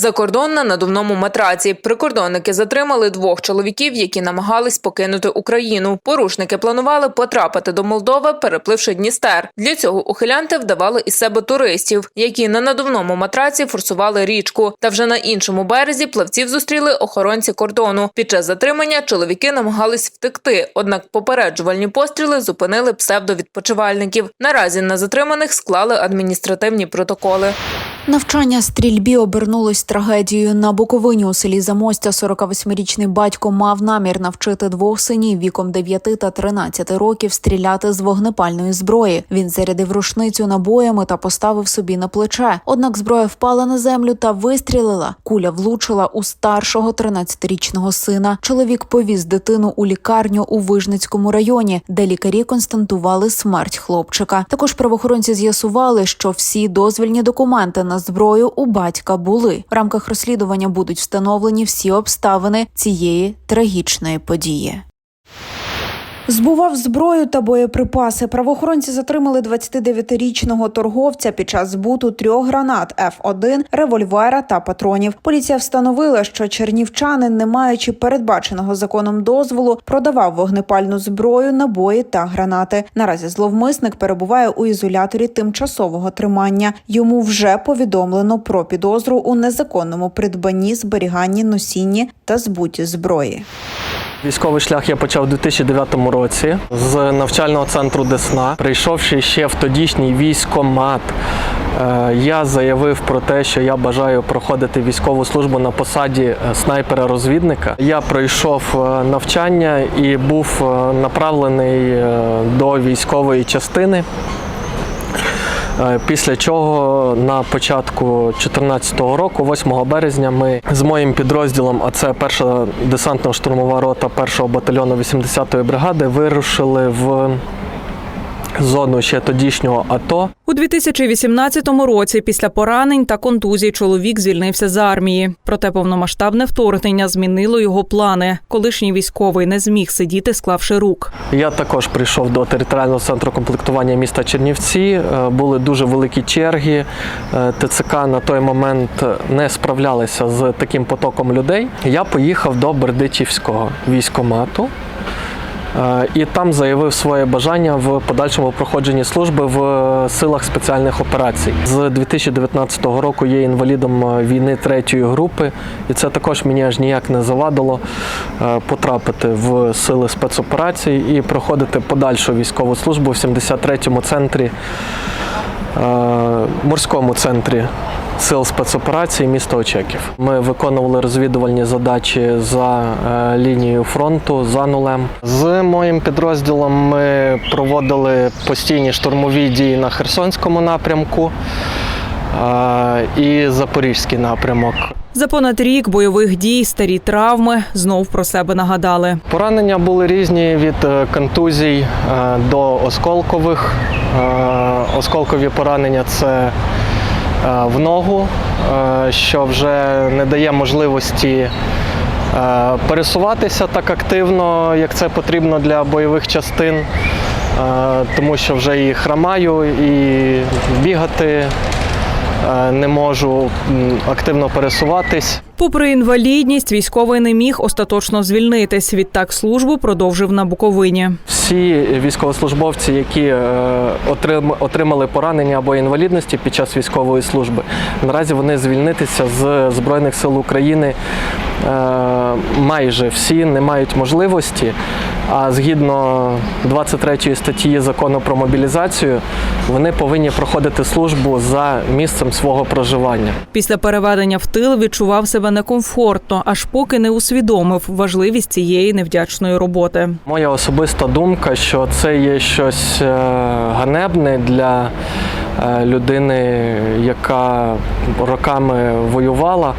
Закордон на надувному матраці. Прикордонники затримали двох чоловіків, які намагались покинути Україну. Порушники планували потрапити до Молдови, перепливши Дністер. Для цього ухилянти вдавали із себе туристів, які на надувному матраці форсували річку. Та вже на іншому березі плавців зустріли охоронці кордону. Під час затримання чоловіки намагались втекти, однак попереджувальні постріли зупинили псевдовідпочивальників. Наразі на затриманих склали адміністративні протоколи. Навчання стрільбі обернулось трагедією. На Буковині у селі Замостя 48-річний батько мав намір навчити двох синів віком 9 та 13 років стріляти з вогнепальної зброї. Він зарядив рушницю набоями та поставив собі на плече. Однак зброя впала на землю та вистрілила. Куля влучила у старшого 13-річного сина. Чоловік повіз дитину у лікарню у Вижницькому районі, де лікарі констатували смерть хлопчика. Також правоохоронці з'ясували, що всі дозвільні документи на зброю у батька були. В рамках розслідування будуть встановлені всі обставини цієї трагічної події. Збував зброю та боєприпаси. Правоохоронці затримали 29-річного торговця під час збуту трьох гранат F1, револьвера та патронів. Поліція встановила, що чернівчанин, не маючи передбаченого законом дозволу, продавав вогнепальну зброю, набої та гранати. Наразі зловмисник перебуває у ізоляторі тимчасового тримання. Йому вже повідомлено про підозру у незаконному придбанні, зберіганні, носінні та збуті зброї. Військовий шлях я почав у 2009 році з навчального центру Десна. Прийшовши ще в тодішній військомат, е, я заявив про те, що я бажаю проходити військову службу на посаді е, снайпера-розвідника. Я пройшов е, навчання і був направлений до військової частини. Е, Після чого на початку 2014 року, 8 березня, ми з моїм підрозділом, а це перша десантно-штурмова рота 1-го батальйону 80-ї бригади, вирушили в зону ще тодішнього АТО. У 2018 році після поранень та контузій чоловік звільнився з армії. Проте повномасштабне вторгнення змінило його плани. Колишній військовий не зміг сидіти, склавши рук. Я також прийшов до територіального центру комплектування міста Чернівці. Е, Були дуже великі черги. Е, ТЦК на той момент не справлялися з таким потоком людей. Я поїхав до Бердичівського військомату. Е, І там заявив своє бажання в подальшому проходженні служби в силах спеціальних операцій. З 2019 року є інвалідом е, війни третьої групи, і це також мені аж ніяк не завадило е, потрапити в сили спецоперацій і проходити подальшу військову службу в 73-му центрі, е, морському центрі. Сил спецоперацій міста Очеків. Ми виконували розвідувальні задачі за е, лінією фронту за нулем. З моїм підрозділом ми проводили постійні штурмові дії на Херсонському напрямку е, і Запорізький напрямок. За понад рік бойових дій, старі травми знов про себе нагадали. Поранення були різні від е, контузій до осколкових. Осколкові поранення це в ногу, е, що вже не дає можливості е, пересуватися так активно, як це потрібно для бойових частин, е, тому що вже і хромаю, і бігати е, не можу, активно пересуватись. Попри інвалідність, військовий не міг остаточно звільнитись. Відтак службу продовжив на Буковині. Всі військовослужбовці, які е, отримали поранення або інвалідності під час військової служби, наразі вони звільнитися з Збройних сил України е, майже всі не мають можливості. А згідно 23 статті закону про мобілізацію, вони повинні проходити службу за місцем свого проживання. Після переведення в тил відчував себе некомфортно, аж поки не усвідомив важливість цієї невдячної роботи. Моя особиста думка, що це є щось е, ганебне для е, людини, яка роками воювала.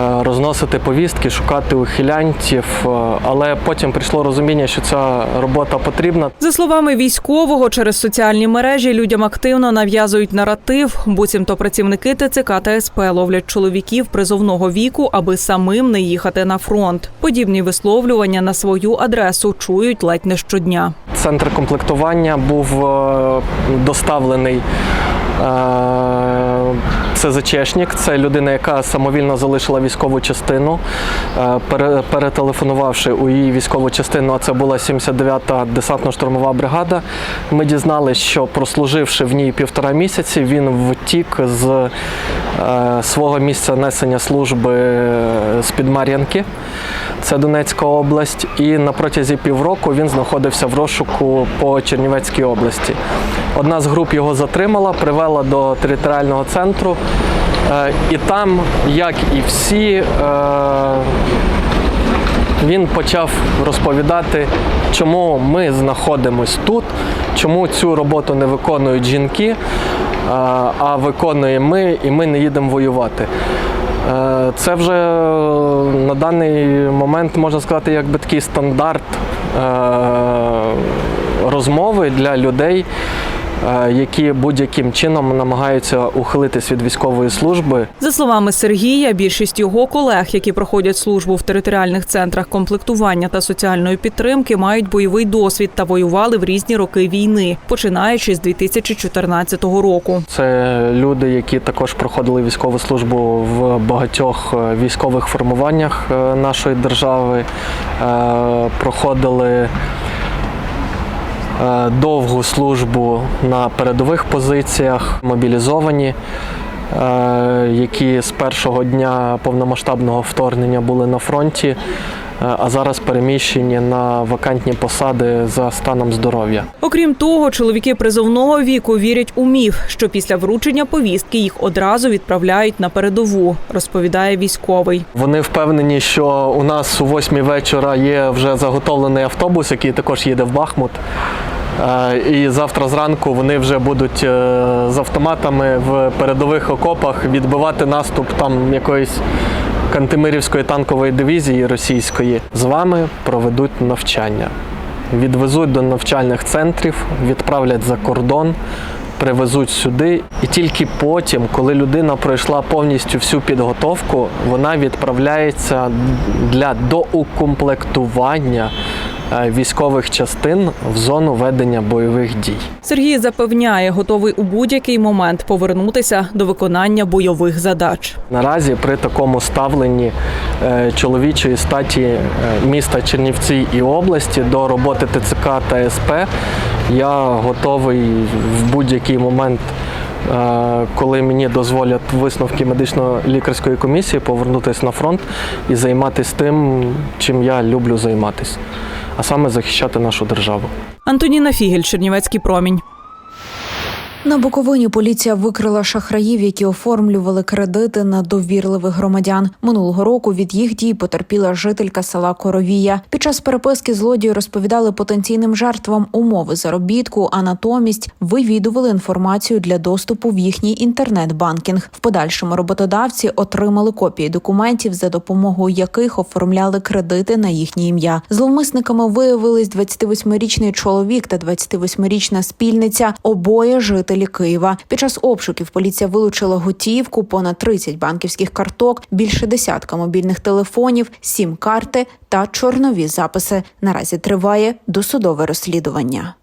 Е, Розносити повістки, шукати ухилянтів, е, але потім прийшло розуміння, що ця робота потрібна. За словами військового, через соціальні мережі людям активно нав'язують наратив. Буцімто працівники ТЦК та СП ловлять чоловіків призовного віку, аби самим не їхати на фронт. Подібні висловлювання на свою адресу чують ледь не щодня. Центр комплектування був е, доставлений е, ЦЗЧшник, це людина, яка самовільно залишила військову частину, е, перетелефонувавши у її військову частину, а це була 79-та десантно-штурмова бригада. Ми дізналися, що прослуживши в ній півтора місяці, він втік з е, свого місця несення служби е, з-під Мар'янки, це Донецька область, і на протязі півроку він знаходився в розшуку по Чернівецькій області. Одна з груп його затримала, привела до територіального центру, і там, як і всі, е, він почав розповідати, чому ми знаходимось тут, чому цю роботу не виконують жінки, е, а виконуємо ми, і ми не їдемо воювати. Е, Це вже на даний момент можна сказати, якби такий стандарт е, розмови для людей, е, які будь-яким чином намагаються ухилитись від військової служби. За словами Сергія, більшість його колег, які проходять службу в територіальних центрах комплектування та соціальної підтримки, мають бойовий досвід та воювали в різні роки війни, починаючи з 2014 року. Це люди, які також проходили військову службу в багатьох е, військових формуваннях е, нашої держави, е, проходили е, довгу службу на передових позиціях, мобілізовані, е, які з першого дня повномасштабного вторгнення були на фронті, е, а зараз переміщені на вакантні посади за станом здоров'я. Окрім того, чоловіки призовного віку вірять у міф, що після вручення повістки їх одразу відправляють на передову, розповідає військовий. Вони впевнені, що у нас у восьмій вечора є вже заготовлений автобус, який також їде в Бахмут. І завтра зранку вони вже будуть е, з автоматами в передових окопах відбивати наступ там якоїсь Кантемирівської танкової дивізії російської. З вами проведуть навчання. Відвезуть до навчальних центрів, відправлять за кордон, привезуть сюди. І тільки потім, коли людина пройшла повністю всю підготовку, вона відправляється для доукомплектування військових частин в зону ведення бойових дій. Сергій запевняє, готовий у будь-який момент повернутися до виконання бойових задач. Наразі при такому ставленні е, чоловічої статі е, міста Чернівці і області до роботи ТЦК та СП я готовий в будь-який момент, е, коли мені дозволять висновки медично-лікарської комісії, повернутися на фронт і займатися тим, чим я люблю займатися, а саме захищати нашу державу. Антоніна Фігель, Чернівецький промінь. На Буковині поліція викрила шахраїв, які оформлювали кредити на довірливих громадян. Минулого року від їх дій потерпіла жителька села Коровія. Під час переписки злодії розповідали потенційним жертвам умови заробітку, а натомість вивідували інформацію для доступу в їхній інтернет-банкінг. В подальшому роботодавці отримали копії документів, за допомогою яких оформляли кредити на їхнє ім'я. Зловмисниками виявились 28-річний чоловік та 28-річна спільниця. Обоє жителі Києва. Під час обшуків поліція вилучила готівку, понад 30 банківських карток, більше десятка мобільних телефонів, сім карти та чорнові записи. Наразі триває досудове розслідування.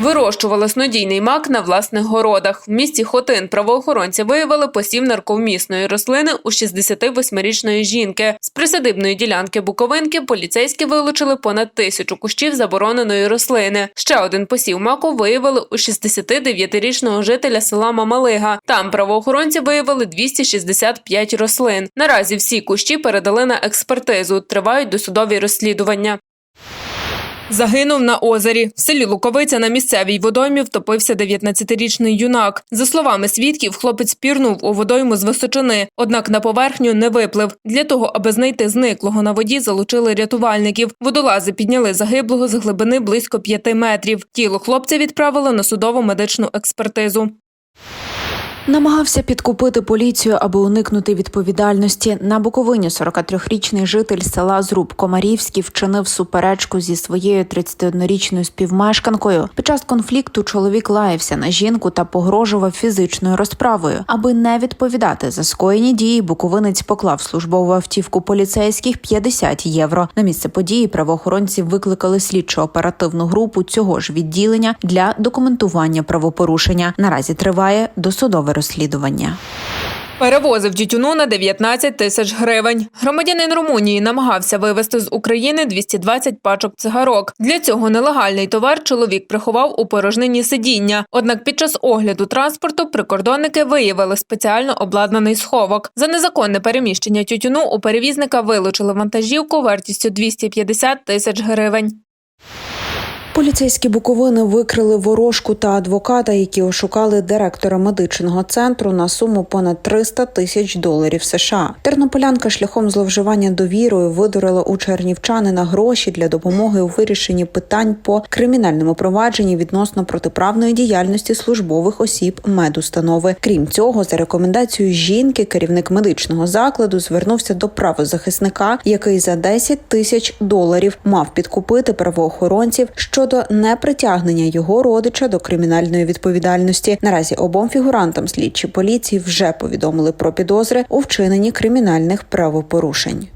Вирощували снодійний мак на власних городах. В місті Хотин правоохоронці виявили посів нарковмісної рослини у 68-річної жінки. З присадибної ділянки Буковинки поліцейські вилучили понад тисячу кущів забороненої рослини. Ще один посів маку виявили у 69-річного жителя села Мамалига. Там правоохоронці виявили 265 рослин. Наразі всі кущі передали на експертизу. Тривають досудові розслідування. Загинув на озері. В селі Луковиця на місцевій водоймі втопився 19-річний юнак. За словами свідків, хлопець пірнув у водойму з височини, однак на поверхню не виплив. Для того, аби знайти зниклого на воді, залучили рятувальників. Водолази підняли загиблого з глибини близько 5 метрів. Тіло хлопця відправили на судово медичну експертизу. Намагався підкупити поліцію, аби уникнути відповідальності. На Буковині 43-річний житель села Зруб Комарівський вчинив суперечку зі своєю 31-річною співмешканкою. Під час конфлікту чоловік лаявся на жінку та погрожував фізичною розправою. Аби не відповідати за скоєні дії, буковинець поклав службову автівку поліцейських 50 євро. На місце події правоохоронці викликали слідчо-оперативну групу цього ж відділення для документування правопорушення. Наразі триває досудове розслідування. Перевозив тютюну на 19 тисяч гривень. Громадянин Румунії намагався вивезти з України 220 пачок цигарок. Для цього нелегальний товар чоловік приховав у порожнині сидіння. Однак під час огляду транспорту прикордонники виявили спеціально обладнаний сховок. За незаконне переміщення тютюну у перевізника вилучили вантажівку вартістю 250 тисяч гривень. Поліцейські Буковини викрили ворожку та адвоката, які ошукали директора медичного центру на суму понад 300 тисяч доларів США. Тернополянка шляхом зловживання довірою видурила у чернівчанина гроші для допомоги у вирішенні питань по кримінальному провадженні відносно протиправної діяльності службових осіб медустанови. Крім цього, за рекомендацією жінки, керівник медичного закладу звернувся до правозахисника, який за 10 тисяч доларів мав підкупити правоохоронців щодо непритягнення його родича до кримінальної відповідальності. Наразі обом фігурантам слідчі поліції вже повідомили про підозри у вчиненні кримінальних правопорушень.